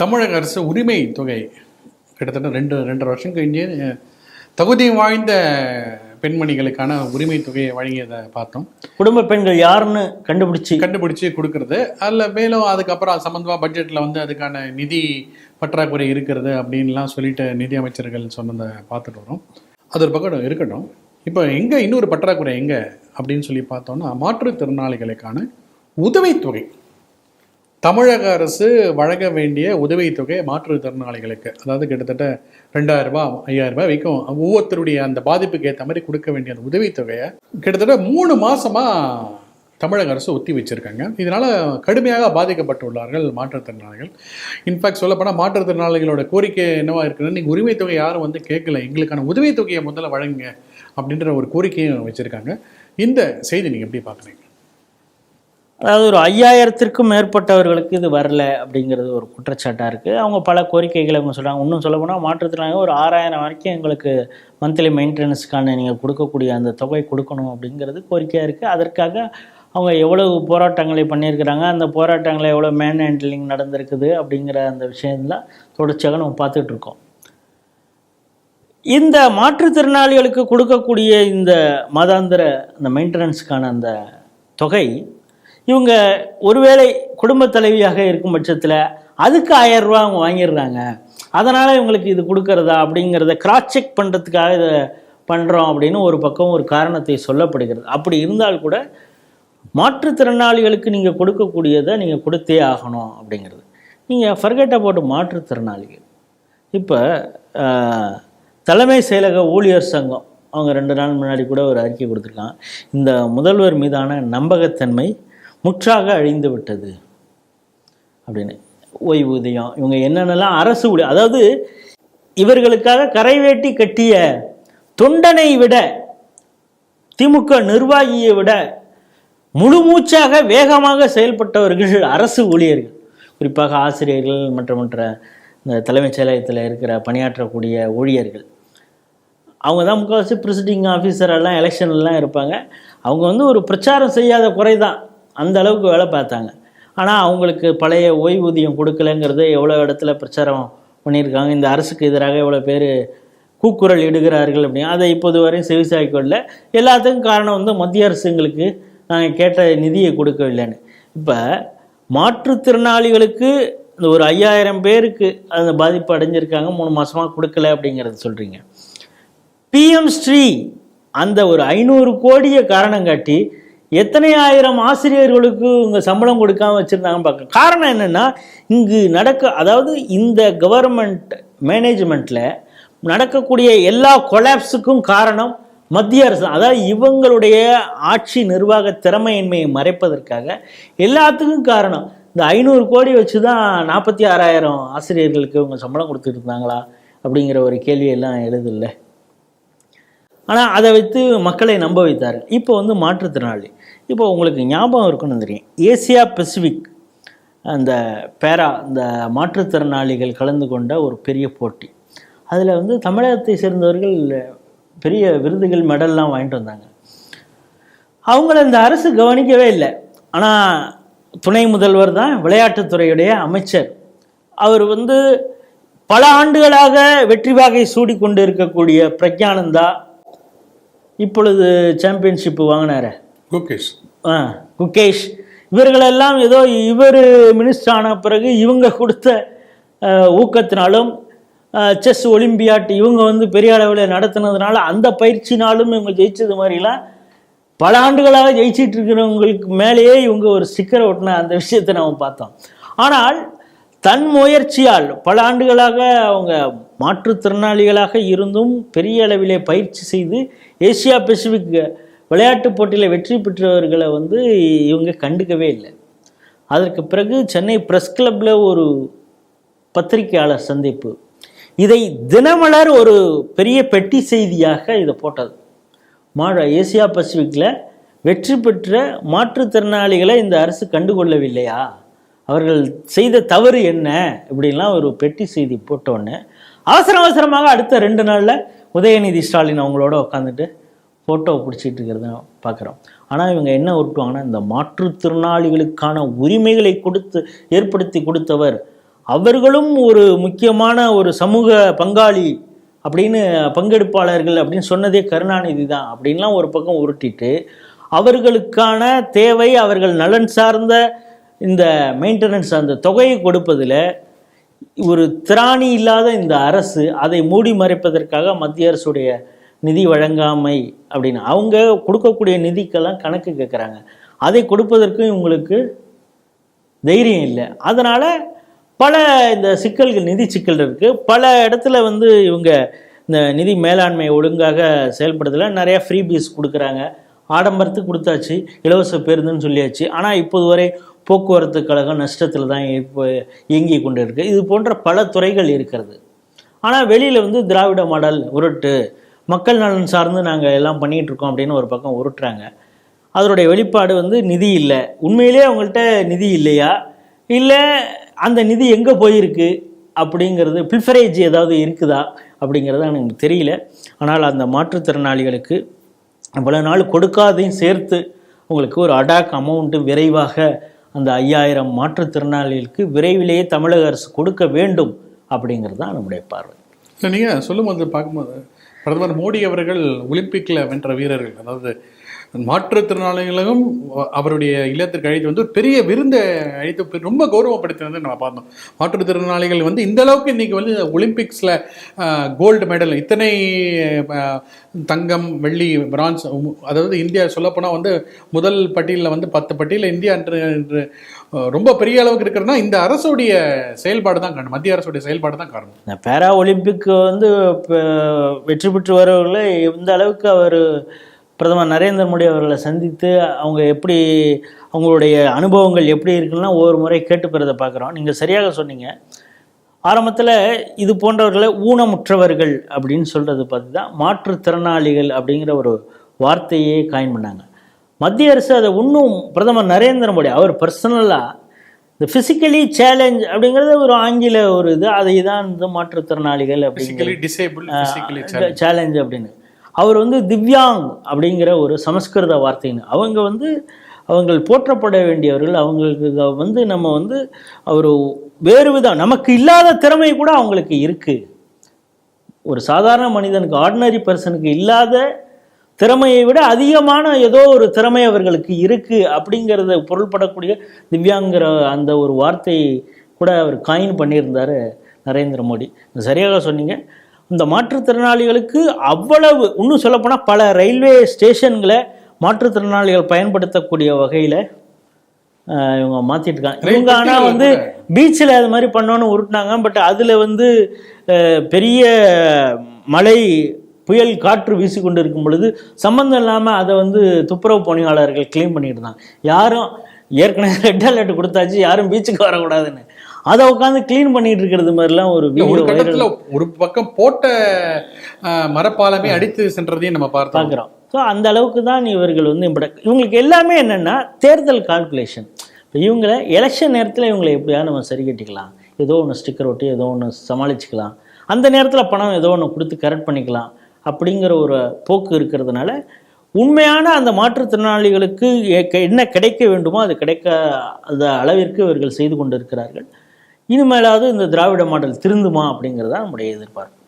தமிழக அரசு உரிமை தொகை கிட்டத்தட்ட ரெண்டு ரெண்டரை வருஷம் கழிஞ்சு தகுதி வாய்ந்த பெண்மணிகளுக்கான உரிமை தொகையை வழங்கியதை பார்த்தோம். குடும்ப பெண்கள் யாருன்னு கண்டுபிடிச்சி கண்டுபிடிச்சு கொடுக்கறது. அதில் மேலும் அதுக்கப்புறம் அது சம்மந்தமாக பட்ஜெட்டில் வந்து அதுக்கான நிதி பற்றாக்குறை இருக்கிறது அப்படின்லாம் சொல்லிட்டு நிதி அமைச்சர்கள் சொன்னதை பார்த்துட்டு வரோம். அது ஒரு பக்கம் இருக்கட்டும். இப்போ எங்கே இன்னொரு பற்றாக்குறை எங்கே அப்படின்னு சொல்லி பார்த்தோம்னா மாற்றுத்திறனாளிகளுக்கான உதவித்தொகை. தமிழக அரசு வழங்க வேண்டிய உதவித்தொகை மாற்றுத்திறனாளிகளுக்கு அதாவது கிட்டத்தட்ட ரெண்டாயிரரூபா ஐயாயிரரூபா ஐயாயிரம் ரூபாய் வரைக்கும் ஒவ்வொருத்தருடைய அந்த பாதிப்புக்கு ஏற்ற மாதிரி கொடுக்க வேண்டிய அந்த உதவித்தொகையை கிட்டத்தட்ட மூணு மாதமாக தமிழக அரசு ஒத்தி வச்சிருக்காங்க. இதனால் கடுமையாக பாதிக்கப்பட்டுள்ளார்கள் மாற்றுத்திறனாளிகள். இன்ஃபேக்ட் சொல்லப்போனால் மாற்றுத்திறனாளிகளோட கோரிக்கை என்னவாக இருக்குன்னா நீங்கள் உரிமை தொகை யாரும் வந்து கேட்கல எங்களுக்கான உதவித்தொகையை முதல்ல வழங்குங்க அப்படின்ற ஒரு கோரிக்கையும் வச்சுருக்காங்க. இந்த செய்தி நீங்கள் எப்படி பார்க்குறீங்க அதாவது ஒரு ஐயாயிரத்திற்கும் மேற்பட்டவர்களுக்கு இது வரல அப்படிங்கிறது ஒரு குற்றச்சாட்டாக இருக்குது அவங்க பல கோரிக்கைகளை அவங்க சொல்கிறாங்க இன்னும் சொல்ல போனால் மாற்றுத்திறனாக ஒரு ஆறாயிரம் வரைக்கும் எங்களுக்கு மந்த்லி மெயின்டெனன்ஸ்க்கான நீங்கள் கொடுக்கக்கூடிய அந்த தொகை கொடுக்கணும் அப்படிங்கிறது கோரிக்கையாக இருக்குது அதற்காக அவங்க எவ்வளவு போராட்டங்களை பண்ணியிருக்கிறாங்க அந்த போராட்டங்களை எவ்வளோ மேன் ஹேண்ட்லிங் நடந்திருக்குது அப்படிங்கிற அந்த விஷயம்லாம் தொடர்ச்சியாக நம்ம பார்த்துட்ருக்கோம் இந்த மாற்றுத்திறனாளிகளுக்கு கொடுக்கக்கூடிய இந்த மாதாந்திர அந்த மெயின்டெனன்ஸுக்கான அந்த தொகை இவங்க ஒருவேளை குடும்பத் தலைவியாக இருக்கும் பட்சத்தில் அதுக்கு ஆயிரம் ரூபா அவங்க வாங்கிடுறாங்க. அதனால் இவங்களுக்கு இது கொடுக்கறதா அப்படிங்கிறத கிராஸ் செக் பண்ணுறதுக்காக இதை பண்ணுறோம் அப்படின்னு ஒரு பக்கம் ஒரு காரணத்தை சொல்லப்படுகிறது. அப்படி இருந்தால் கூட மாற்றுத்திறனாளிகளுக்கு நீங்கள் கொடுக்கக்கூடியதை நீங்கள் கொடுத்தே ஆகணும் அப்படிங்கிறது. நீங்கள் ஃபர்கெட் அபவுட் மாற்றுத்திறனாளிகள். இப்போ தலைமை செயலக ஊழியர் சங்கம் அவங்க ரெண்டு நாள் முன்னாடி கூட ஒரு அறிக்கை கொடுத்துருக்காங்க. இந்த முதல்வர் மீதான நம்பகத்தன்மை முற்றாக அழிந்து விட்டது அப்படின்னு. ஓய்வூதியம் இவங்க என்னென்னலாம் அரசு ஊழியர் அதாவது இவர்களுக்காக கரைவேட்டி கட்டிய தொண்டனை விட திமுக நிர்வாகியை விட முழு மூச்சாக வேகமாக செயல்பட்டவர்கள் அரசு ஊழியர்கள். குறிப்பாக ஆசிரியர்கள் மற்ற மற்ற இந்த தலைமைச் செயலகத்தில் இருக்கிற பணியாற்றக்கூடிய ஊழியர்கள். அவங்க தான் முக்கால்வாசி ப்ரிசிட்டிங் ஆஃபீஸரெல்லாம் எலெக்ஷன்லாம் இருப்பாங்க. அவங்க வந்து ஒரு பிரச்சாரம் செய்யாத குறை தான் அந்த அளவுக்கு வேலை பார்த்தாங்க. ஆனால் அவங்களுக்கு பழைய ஓய்வூதியம் கொடுக்கலங்கிறது எவ்வளோ இடத்துல பிரச்சாரம் பண்ணியிருக்காங்க. இந்த அரசுக்கு எதிராக எவ்வளோ பேர் கூக்குரல் இடுகிறார்கள் அப்படின்னு. அதை இப்போது வரையும் செவிசாய்க்கொள்ள எல்லாத்துக்கும் காரணம் வந்து மத்திய அரசுங்களுக்கு நாங்கள் கேட்ட நிதியை கொடுக்கவில்லைன்னு. இப்போ மாற்றுத்திறனாளிகளுக்கு இந்த ஒரு ஐயாயிரம் பேருக்கு அந்த பாதிப்பு அடைஞ்சிருக்காங்க. மூணு மாதமாக கொடுக்கல அப்படிங்கிறத சொல்கிறீங்க பிஎம் ஸ்ரீ அந்த ஒரு ஐநூறு கோடியை காரணம் காட்டி எத்தனை ஆயிரம் ஆசிரியர்களுக்கு இவங்க சம்பளம் கொடுக்காம வச்சுருந்தாங்கன்னு பார்க்க காரணம் என்னென்னா இங்கு நடக்க அதாவது இந்த கவர்மெண்ட் மேனேஜ்மெண்ட்டில் நடக்கக்கூடிய எல்லா கொலாப்ஸுக்கும் காரணம் மத்திய அரசு அதாவது இவங்களுடைய ஆட்சி நிர்வாக திறமையின்மையை மறைப்பதற்காக எல்லாத்துக்கும் காரணம். இந்த ஐநூறு கோடி வச்சு தான் நாற்பத்தி ஆறாயிரம் ஆசிரியர்களுக்கு இவங்க சம்பளம் கொடுத்துட்டு இருந்தாங்களா அப்படிங்கிற ஒரு கேள்வியெல்லாம் எழுதில்ல. ஆனால் அதை வைத்து மக்களை நம்ப வைத்தார் இப்போ வந்து மாற்றுத்திறனாளி. இப்போ உங்களுக்கு ஞாபகம் இருக்குன்னு தெரியும் ஏசியா பெசிபிக் அந்த பேரா இந்த மாற்றுத்திறனாளிகள் கலந்து கொண்ட ஒரு பெரிய போட்டி. அதில் வந்து தமிழகத்தை சேர்ந்தவர்கள் பெரிய விருதுகள் மெடல்லாம் வாங்கிட்டு வந்தாங்க. அவங்கள இந்த அரசு கவனிக்கவே இல்லை. ஆனால் துணை முதல்வர் தான் விளையாட்டுத்துறையுடைய அமைச்சர். அவர் வந்து பல ஆண்டுகளாக வெற்றி வாகை சூடி கொண்டு இருக்கக்கூடிய பிரக்ஞானந்தா இப்பொழுது சாம்பியன்ஷிப் வாங்கினாரே. குகேஷ். ஆ குகேஷ். இவர்களெல்லாம் ஏதோ இவர் மினிஸ்டர் ஆன பிறகு இவங்க கொடுத்த ஊக்கத்தினாலும் செஸ் ஒலிம்பியாட் இவங்க வந்து பெரிய அளவில் நடத்துனதுனால அந்த பயிற்சினாலும் இவங்க ஜெயிச்சது மாதிரிலாம் பல ஆண்டுகளாக ஜெயிச்சிட்டு இருக்கிறவங்களுக்கு மேலேயே இவங்க ஒரு ஸ்டிக்கரை ஒட்டின அந்த விஷயத்தை நம்ம பார்த்தோம். ஆனால் தன் முயற்சியால் பல ஆண்டுகளாக அவங்க மாற்றுத்திறனாளிகளாக இருந்தும் பெரிய அளவிலே பயிற்சி செய்து ஏசியா பெசிபிக் விளையாட்டுப் போட்டியில் வெற்றி பெற்றவர்களை வந்து இவங்க கண்டுக்கவே இல்லை. அதற்கு பிறகு சென்னை ப்ரெஸ் கிளப்பில் ஒரு பத்திரிகையாளர் சந்திப்பு. இதை தினமலர் ஒரு பெரிய பெட்டி செய்தியாக இதை போட்டது. மா ஏசியா பசிபிக்கில் வெற்றி பெற்ற மாற்றுத்திறனாளிகளை இந்த அரசு கண்டுகொள்ளவில்லையா? அவர்கள் செய்த தவறு என்ன? இப்படிலாம் ஒரு பெட்டி செய்தி போட்டோன்னே அவசர அவசரமாக அடுத்த ரெண்டு நாளில் உதயநிதி ஸ்டாலின் அவங்களோட உட்காந்துட்டு ஃபோட்டோ பிடிச்சிட்டு இருக்கிறத பார்க்குறோம். ஆனால் இவங்க என்ன உருட்டுவாங்கன்னா இந்த மாற்றுத்திறனாளிகளுக்கான உரிமைகளை கொடுத்து ஏற்படுத்தி கொடுத்தவர் அவர்களும் ஒரு முக்கியமான ஒரு சமூக பங்காளி அப்படின்னு பங்கெடுப்பாளர்கள் அப்படின்னு சொன்னதே கருணாநிதி தான். அப்படின்லாம் ஒரு பக்கம் உருட்டிட்டு அவர்களுக்கான தேவை அவர்கள் நலன் சார்ந்த இந்த மெயின்டெனன்ஸ் அந்த தொகையை கொடுப்பதில் ஒரு திராணி இல்லாத இந்த அரசு அதை மூடி மறைப்பதற்காக மத்திய அரசுடைய நிதி வழங்காமை அப்படின்னு அவங்க கொடுக்கக்கூடிய நிதிக்கெல்லாம் கணக்கு கேட்குறாங்க அதை கொடுப்பதற்கும் இவங்களுக்கு தைரியம் இல்லை. அதனால் பல இந்த சிக்கல்கள் நிதி சிக்கல் இருக்குது பல இடத்துல வந்து இவங்க இந்த நிதி மேலாண்மை ஒழுங்காக செயல்படுறதுல நிறைய ஃப்ரீபீஸ் கொடுக்குறாங்க. ஆடம்பரத்துக்கு கொடுத்தாச்சு. இலவச பேருந்துன்னு சொல்லியாச்சு. ஆனால் இப்போது வரை போக்குவரத்து கழகம் நஷ்டத்தில் தான் இப்போ இயங்கி கொண்டு இருக்குது இது போன்ற பல துறைகள் இருக்கிறது. ஆனால் வெளியில் வந்து திராவிட மாடல் உருட்டு மக்கள் நலன் சார்ந்து நாங்கள் எல்லாம் பண்ணிகிட்டு இருக்கோம் அப்படின்னு ஒரு பக்கம் உருட்டுறாங்க. அதனுடைய வெளிப்பாடு வந்து நிதி இல்லை. உண்மையிலேயே அவங்கள்ட்ட நிதி இல்லையா? இல்லை அந்த நிதி எங்கே போயிருக்கு? அப்படிங்கிறது ப்ரிஃபரேஜ் ஏதாவது இருக்குதா? அப்படிங்கிறது எனக்கு தெரியல. ஆனால் அந்த மாற்றுத்திறனாளிகளுக்கு பல நாள் கொடுக்காதையும் சேர்த்து உங்களுக்கு ஒரு அடாக் அமௌண்ட்டு விரைவாக அந்த ஐயாயிரம் மாற்றுத்திறனாளிகளுக்கு விரைவிலேயே தமிழக அரசு கொடுக்க வேண்டும் அப்படிங்கிறது தான் நம்முடைய பார்வை. இல்லை நீங்கள் சொல்லும்போது பார்க்கும்போது பிரதமர் மோடி அவர்கள் ஒலிம்பிக்கில் வென்ற வீரர்கள் அதாவது மாற்றுத்திறனாளிகளும் அவருடைய இல்லத்திற்கு அழைத்து வந்து ஒரு பெரிய விருந்தை அழைத்து ரொம்ப கௌரவப்படுத்தினது நம்ம பார்த்தோம். மாற்றுத்திறனாளிகள் வந்து இந்த அளவுக்கு இன்னைக்கு வந்து ஒலிம்பிக்ஸில் கோல்டு மெடல் இத்தனை தங்கம் வெள்ளி பிரான்ஸ் அதாவது இந்தியா சொல்லப்போனால் வந்து முதல் பட்டியலில் வந்து பத்து பட்டியலில் இந்தியா என்று ரொம்ப பெரிய அளவுக்கு இருக்கிறதுனா இந்த அரசுடைய செயல்பாடு தான் காரணம். மத்திய அரசுடைய செயல்பாடு தான் காரணம். பேரா ஒலிம்பிக் வந்து வெற்றி பெற்று வரவர்களை இந்த அளவுக்கு அவர் பிரதமர் நரேந்திர மோடி அவர்களை சந்தித்து அவங்க எப்படி அவங்களுடைய அனுபவங்கள் எப்படி இருக்குன்னா ஒவ்வொரு முறை கேட்டு பெறதை பார்க்குறோம். நீங்கள் சரியாக சொன்னீங்க. ஆரம்பத்தில் இது போன்றவர்களை ஊனமுற்றவர்கள் அப்படின்னு சொல்கிறது பார்த்து தான் மாற்றுத்திறனாளிகள் அப்படிங்கிற ஒரு வார்த்தையே காயின் பண்ணாங்க. மத்திய அரசு அதை இன்னும் பிரதமர் நரேந்திர மோடி. அவர் பர்சனலாக இந்த ஃபிசிக்கலி சேலஞ்ச் அப்படிங்கிறது ஒரு ஆங்கில ஒரு இது. அதை தான் இந்த மாற்றுத்திறனாளிகள் அப்படிங்கிற பிசிக்கலி டிசேபிள் பிசிக்கலி சேலஞ்ச் அப்படின்னு. அவர் வந்து திவ்யாங் அப்படிங்கிற ஒரு சமஸ்கிருத வார்த்தைன்னு. அவங்க வந்து அவங்கள் போற்றப்பட வேண்டியவர்கள் அவங்களுக்கு வந்து நம்ம வந்து அவர் வேறு விதம் நமக்கு இல்லாத திறமை கூட அவங்களுக்கு இருக்குது ஒரு சாதாரண மனிதனுக்கு ஆர்டினரி பர்சனுக்கு இல்லாத திறமையை விட அதிகமான ஏதோ ஒரு திறமை அவர்களுக்கு இருக்குது அப்படிங்கிறத பொருள்படக்கூடிய திவ்யாங்கிற அந்த ஒரு வார்த்தையை கூட அவர் காயின் பண்ணியிருந்தார் நரேந்திர மோடி. சரியாக சொன்னீங்க. இந்த மாற்றுத்திறனாளிகளுக்கு அவ்வளவு இன்னும் சொல்லப்போனால் பல ரயில்வே ஸ்டேஷன்களை மாற்றுத்திறனாளிகள் பயன்படுத்தக்கூடிய வகையில் இவங்க மாற்றிட்டு இருக்காங்க இவங்க ஆனால் வந்து பீச்சில் அது மாதிரி பண்ணோன்னு உருட்டினாங்க பட் அதில் வந்து பெரிய மழை புயல் காற்று வீசி கொண்டு இருக்கும் பொழுது சம்மந்தம் இல்லாமல் அதை வந்து துப்புரவு பணியாளர்கள் க்ளீன் பண்ணிட்டு இருந்தாங்க. யாரும் ஏற்கனவே ரெட் அலர்ட் கொடுத்தாச்சு யாரும் பீச்சுக்கு வரக்கூடாதுன்னு. அதை உட்காந்து க்ளீன் பண்ணிட்டு இருக்கிறது மாதிரிலாம் ஒரு ஒரு கட்டத்துல ஒரு பக்கம் போட்ட மரப்பாலமே அடித்து சென்றதையும் நம்ம பார்க்குறோம். ஸோ அந்த அளவுக்கு தான் இவர்கள் வந்து இவங்களுக்கு எல்லாமே என்னென்னா தேர்தல் கால்குலேஷன் இப்போ இவங்களை எலெக்ஷன் நேரத்தில் இவங்களை எப்படியாவது நம்ம சரி கட்டிக்கலாம். ஏதோ ஒன்று ஸ்டிக்கர் ஒட்டி ஏதோ ஒன்று சமாளிச்சுக்கலாம். அந்த நேரத்தில் பணம் ஏதோ ஒன்று கொடுத்து கரெக்ட் பண்ணிக்கலாம் அப்படிங்கிற ஒரு போக்கு இருக்கிறதுனால உண்மையான அந்த மாற்றுத்திறனாளிகளுக்கு என்ன கிடைக்க வேண்டுமோ அது கிடைக்க அந்த அளவிற்கு இவர்கள் செய்து கொண்டிருக்கிறார்கள். இனிமேலாவது இந்த திராவிட மாடல் திருந்துமா அப்படிங்கிறது தான் நம்முடைய எதிர்பார்ப்பு.